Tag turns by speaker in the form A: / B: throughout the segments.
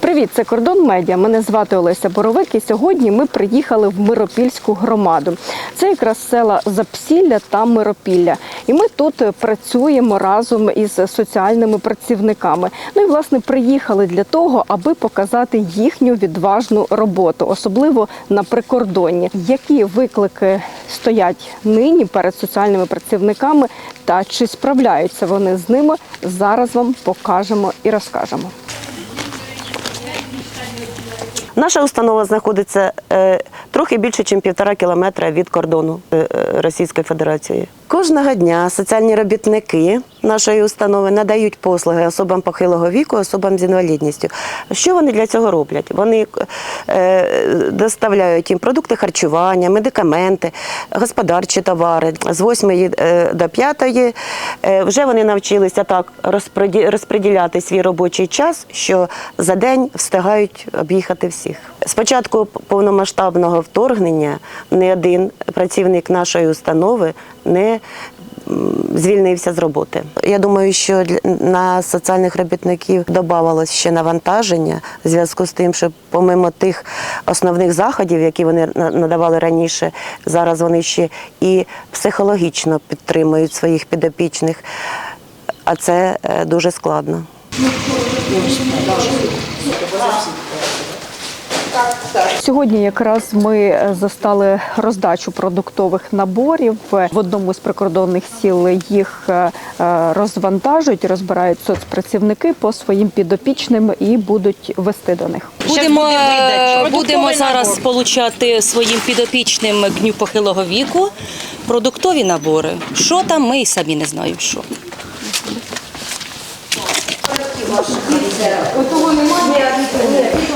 A: Привіт, це кордон медіа. Мене звати Олеся Боровик. І сьогодні ми приїхали в Миропільську громаду. Це якраз села Запсілля та Миропілля. І ми тут працюємо разом із соціальними працівниками. Ну і власне приїхали для того, аби показати їхню відважну роботу, особливо на прикордонні. Які виклики стоять нині перед соціальними працівниками, та чи справляються вони з ними? Зараз вам покажемо і розкажемо.
B: Наша установа знаходиться е, трохи більше, ніж півтора кілометра від кордону е, е, Російської Федерації. Кожного дня соціальні робітники нашої установи надають послуги особам похилого віку, особам з інвалідністю. Що вони для цього роблять? Вони е, доставляють їм продукти харчування, медикаменти, господарчі товари. З 8 е, до 5 е, вже вони навчилися так розподі- розподіляти свій робочий час, що за день встигають об'їхати всіх. З початку повномасштабного вторгнення ні один працівник нашої установи не звільнився з роботи. Я думаю, що на соціальних робітників додавалось ще навантаження в зв'язку з тим, що помимо тих основних заходів, які вони надавали раніше, зараз вони ще і психологічно підтримують своїх підопічних, а це е, дуже складно.
A: Сьогодні якраз ми е, застали роздачу продуктових наборів в одному з прикордонних сіл. Їх е, е, розвантажують, розбирають соцпрацівники по своїм підопічним і будуть вести до них.
C: Будемо, будемо зараз получати своїм підопічним дню похилого віку продуктові набори. Що там, ми і самі не знаємо, що.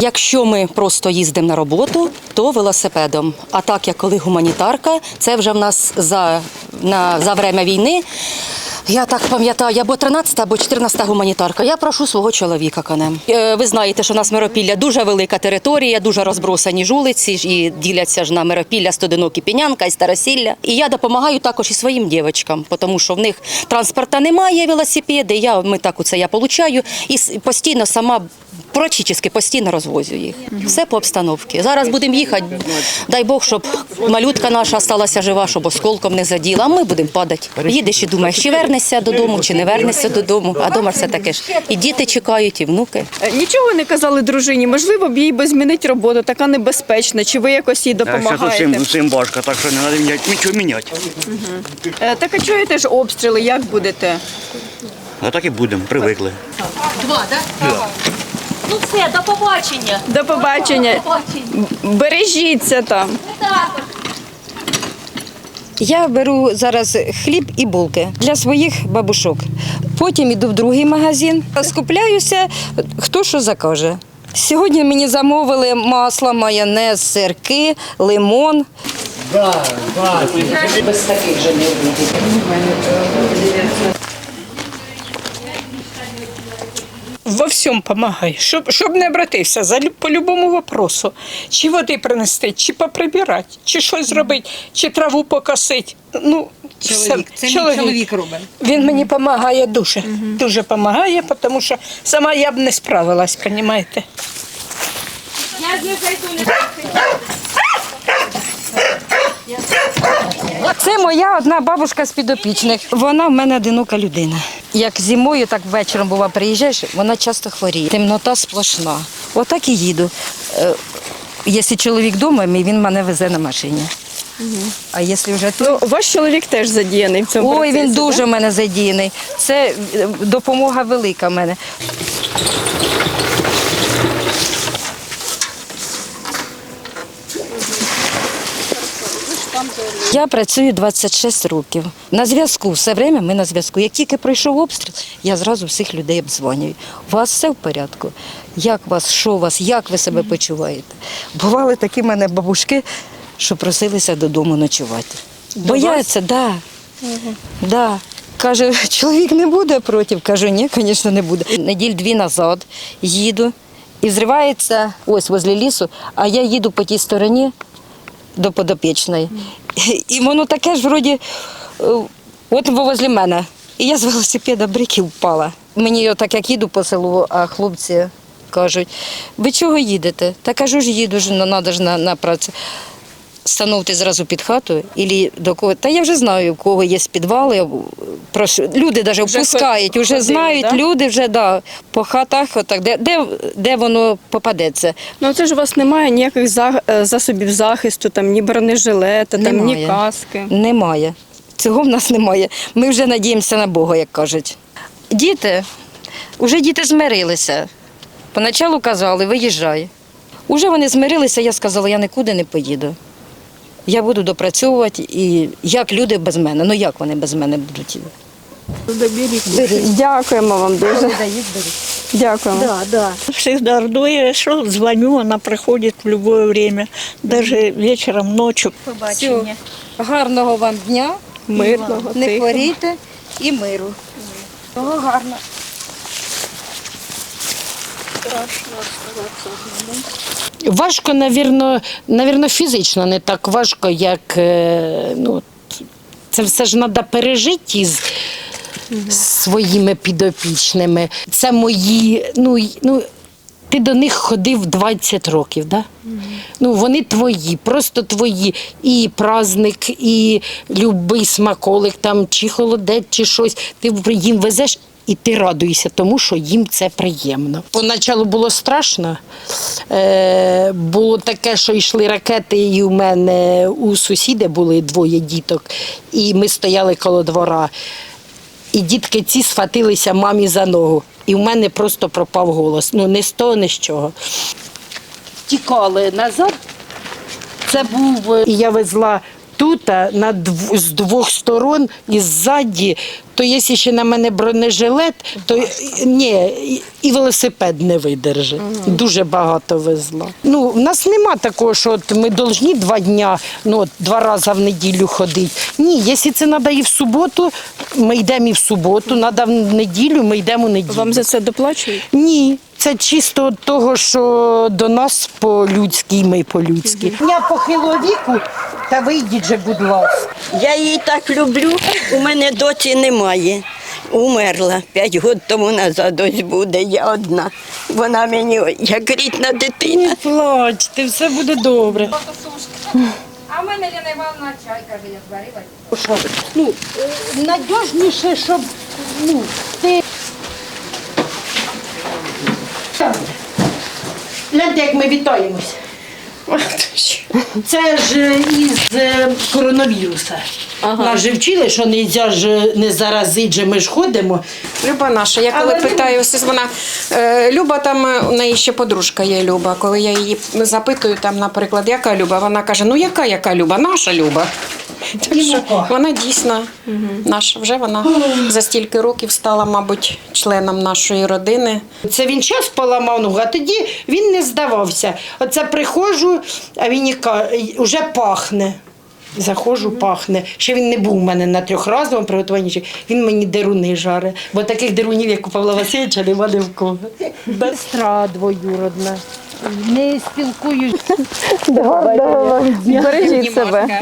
C: Якщо ми просто їздимо на роботу, то велосипедом. А так як коли гуманітарка, це вже в нас за, на, за время війни. Я так пам'ятаю, або 13 або 14 гуманітарка. Я прошу свого чоловіка конем. Е, Ви знаєте, що у нас Миропілля дуже велика територія, дуже розбросані ж вулиці і діляться ж на Миропілля, студинок, і Пінянка і Старосілля. І я допомагаю також і своїм дівчатам, тому що в них транспорта немає, велосипеди. Я ми так оце я получаю і постійно сама. Практично постійно розвозю їх. Все по обстановці. Зараз будемо їхати. Дай Бог, щоб малютка наша сталася жива, щоб осколком не заділа. А ми будемо падати. Їдеш і думаєш, чи вернешся додому, чи не вернешся додому. А дома все таке ж. І діти чекають, і внуки.
A: Е, Нічого не казали дружині. Можливо, б їй би змінити роботу, така небезпечна. Чи ви якось їй
D: А зараз
A: допомагаєте?
D: усім, усім важко, так що не треба міняти, нічого міняти.
A: Е, Так а чуєте ж обстріли? Як будете?
D: А так і будемо, привикли.
C: Ну все, до побачення.
A: До побачення. Бережіться там.
E: Я беру зараз хліб і булки для своїх бабушок. Потім йду в другий магазин, скупляюся, хто що закаже. Сьогодні мені замовили масло, майонез, сирки, лимон. Без таких же не
F: Во всьому допомагаю, щоб, щоб не обратився за по любому вопросу. Чи води принести, чи поприбирати, чи щось зробити, чи траву покосити. Ну, чоловік,
E: це мій чоловік робить.
F: Він мені допомагає дуже, дуже допомагає, тому що сама я б не справилась, розумієте?
E: Це моя одна бабушка з підопічних. Вона в мене одинока людина. Як зимою, так вечором бува, приїжджаєш, вона часто хворіє. Темнота сплошна. Отак і їду. Е, Якщо чоловік вдома, він мене везе на машині. А якщо вже тут.
A: Ну, ваш чоловік теж задіяний в цьому
E: Ой,
A: процесі.
E: він дуже в мене задіяний. Це е, допомога велика в мене. Я працюю 26 років. На зв'язку все время ми на зв'язку. Як тільки пройшов обстріл, я зразу всіх людей обдзвонюю. У вас все в порядку? Як вас, що у вас, як ви себе почуваєте? Бували такі в мене бабушки, що просилися додому ночувати. Бояться, так. Да. Да. Каже, чоловік не буде проти. Кажу, ні, звісно, не буде. Неділь дві назад їду і зривається ось возле лісу, а я їду по тій стороні до подопічної. І воно таке ж вроді, е, от возле мене. І я з велосипеда брики впала. Мені так як їду по селу, а хлопці кажуть, ви чого їдете? Та кажу ж їду ж, ну, надо ж на, на працю. Становте зразу під хату, і до кого. Та я вже знаю, у кого є підвали. Люди навіть
A: Вже
E: впускають, вже
A: ходили,
E: знають,
A: да?
E: люди вже да, по хатах, отак, де, де, де воно попадеться.
A: Ну це ж у вас немає ніяких е, засобів захисту, там ні бронежилета, там ні каски.
E: Немає. Цього в нас немає. Ми вже надіємося на Бога, як кажуть. Діти, вже діти змирилися. Поначалу казали, виїжджай. Уже вони змирилися, я сказала, я нікуди не поїду. Я буду допрацьовувати і як люди без мене. Ну як вони без мене будуть?
A: Дякуємо вам дуже. Дякуємо.
G: Да, да. Всегда жду я, что звоню, она приходит в любое время, даже вечером, ночью.
E: Всього гарного вам дня,
A: Мирного,
E: не хворійте і миру. Того гарно.
H: Важко, навірно, навірно, фізично не так важко, як е, ну, це все ж треба пережити із своїми підопічними. Це мої, ну, ну ти до них ходив 20 років, да? Ну, вони твої, просто твої. І праздник, і любий смаколик, там, чи холодець, чи щось. Ти їм везеш. І ти радуєшся тому, що їм це приємно. Поначалу було страшно. Е, було таке, що йшли ракети, і у мене у сусіда були двоє діток, і ми стояли коло двора. І дітки ці схватилися мамі за ногу. І в мене просто пропав голос. Ну, не з того, не з чого. Тікали назад. Це був. е, І я везла тут на дв- з двох сторон і ззаді. То якщо ще на мене бронежилет, то ні, і- велосипед не видержить. Дуже багато везла. Ну, в нас нема такого, що от ми повинні два дня, ну от два рази в неділю ходити. Ні, якщо це треба і в суботу, ми йдемо і в суботу, треба в неділю, ми йдемо в неділю.
A: Вам за це доплачують?
H: Ні, це чисто від того, що до нас по-людськи, і ми по-людськи. Я похилого віку, та вийдіть же, будь ласка.
I: Я її так люблю. У мене доці немає. Умерла п'ять років тому назад ось буде. Я одна. Вона мені як рідна дитина.
H: Не плачте, все буде добре.
E: А в мене Ліна Івановна чай, каже, я зварила.
H: Ну, е, надіжніше, щоб ну, ти. Гляньте, як ми вітаємось. Це ж е, із е, коронавіруса. Нас же вчили, що не можна ж не заразити, же ми ж ходимо.
J: Люба наша. Я коли
H: Але
J: питаю, ось вона е, Люба там е, у неї ще подружка є Люба. Коли я її запитую, там, наприклад, яка Люба, вона каже: Ну яка, яка Люба? Наша Люба. Так що вона дійсно наша. Вже вона за стільки років стала, мабуть, членом нашої родини.
H: Це він час поламав ногу, а тоді він не здавався. Оце приходжу, а він і вже пахне. Заходжу, пахне. Ще він не був у мене на трьохразовому приготуванні. Він мені деруни жаре. Бо таких дерунів, як у Павла Васильовича, нема ні в кого. Сестра двоюродна. Не спілкуюсь.
A: Бережіть себе.